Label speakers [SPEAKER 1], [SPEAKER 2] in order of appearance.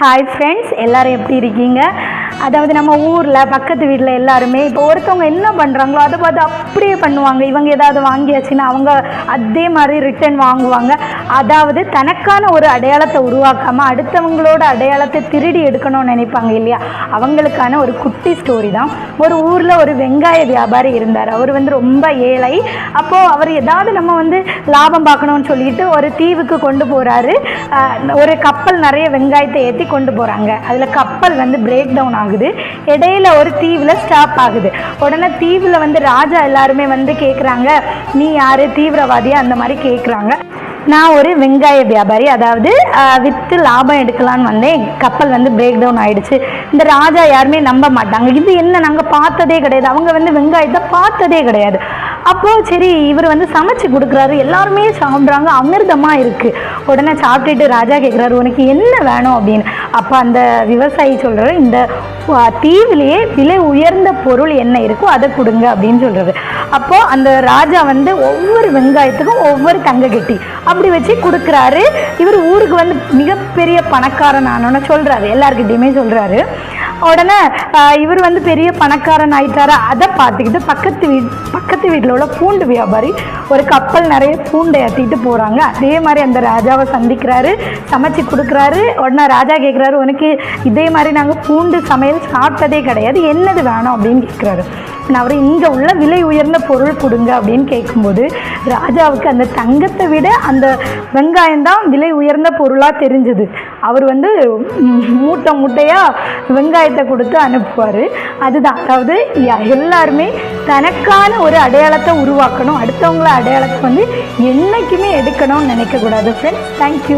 [SPEAKER 1] Hi friends எல்லோரும் எப்படி இருக்கீங்க? அதாவது நம்ம ஊரில் பக்கத்து வீட்டில் எல்லாருமே இப்போ ஒருத்தவங்க என்ன பண்ணுறாங்களோ அதை பார்த்து அப்படியே பண்ணுவாங்க. இவங்க ஏதாவது வாங்கியாச்சுன்னா அவங்க அதே மாதிரி ரிட்டர்ன் வாங்குவாங்க. அதாவது தனக்கான ஒரு அடையாளத்தை உருவாக்காமல் அடுத்தவங்களோட அடையாளத்தை திருடி எடுக்கணும்னு நினைப்பாங்க இல்லையா? அவங்களுக்கான ஒரு குட்டி ஸ்டோரி தான். ஒரு ஊரில் ஒரு வெங்காய வியாபாரி இருந்தார். அவர் வந்து ரொம்ப ஏழை. அப்போது அவர் ஏதாவது நம்ம வந்து லாபம் பார்க்கணும்னு சொல்லிட்டு ஒரு தீவுக்கு கொண்டு போகிறாரு ஒரு கப்பல் நிறைய வெங்காயத்தை ஏற்றி கொண்டு போகிறாங்க அதில் கப்பல் வந்து பிரேக் டவுன் ஆகுது. இடையில ஒரு தீவில் ஸ்டாப் ஆகுது. உடனே தீவில் வந்து ராஜா எல்லாருமே வந்து கேட்குறாங்க நீ யார்? தீவிரவாதியா? அந்த மாதிரி கேட்குறாங்க நான் ஒரு வெங்காய வியாபாரி அதாவது ஆஹ், வித்து லாபம் எடுக்கலான்னு வந்தேன். கப்பல் வந்து பிரேக் டவுன் ஆயிடுச்சு. இந்த ராஜா யாருமே நம்ப மாட்டாங்க. இது என்ன நாங்கள் பார்த்ததே கிடையாது. அவங்க வந்து வெங்காயத்தை பார்த்ததே கிடையாது. அப்போது சரி இவர் வந்து சமைச்சு கொடுக்குறாரு எல்லாருமே சாப்பிட்றாங்க அமிர்தமாக இருக்குது உடனே சாப்பிட்டுட்டு ராஜா கேட்குறாரு உனக்கு என்ன வேணும்? அப்படின்னு. அப்போ அந்த விவசாயி சொல்கிறாரு இந்த தீவிலேயே விலை உயர்ந்த பொருள் என்ன இருக்கோ அதை கொடுங்க அப்படின்னு சொல்கிறாரு அப்போது அந்த ராஜா வந்து ஒவ்வொரு வெங்காயத்துக்கும் ஒவ்வொரு தங்க கட்டி அப்படி வச்சு கொடுக்குறாரு. இவர் ஊருக்கு வந்து மிகப்பெரிய பணக்காரன் ஆனோன்னு சொல்கிறாரு எல்லாருக்கிட்டேயுமே சொல்கிறாரு உடனே இவர் வந்து பெரிய பணக்காரன் ஆயிட்டாரா. அதை பார்த்துக்கிட்டு பக்கத்து வீட் பக்கத்து வீட்டில் உள்ள பூண்டு வியாபாரி ஒரு கப்பல் நிறைய பூண்டை ஏற்றிட்டு போகிறாங்க அதே மாதிரி அந்த ராஜாவை சந்திக்கிறாரு சமைச்சு கொடுக்குறாரு. உடனே ராஜா கேட்குறாரு உனக்கு இதே மாதிரி நாங்கள் பூண்டு சமையல் சாப்பிட்டதே கிடையாது. என்னது வேணும்? அப்படின்னு கேட்குறாரு நான் அவர் இங்கே உள்ள விலை உயர்ந்த பொருள் கொடுங்க அப்படின்னு கேட்கும்போது ராஜாவுக்கு அந்த தங்கத்தை விட அந்த வெங்காயம் தான் விலை உயர்ந்த பொருளாக தெரிஞ்சது. அவர் வந்து மூட்டை மூட்டையாக வெங்காயத்தை கொடுத்து அனுப்புவார். அதுதான். அதாவது யா- எல்லாருமே தனக்கான ஒரு அடையாளத்தை உருவாக்கணும். அடுத்தவங்கள அடையாளத்தை வந்து என்றைக்குமே எடுக்கணும்னு நினைக்கக்கூடாது. Friends thank you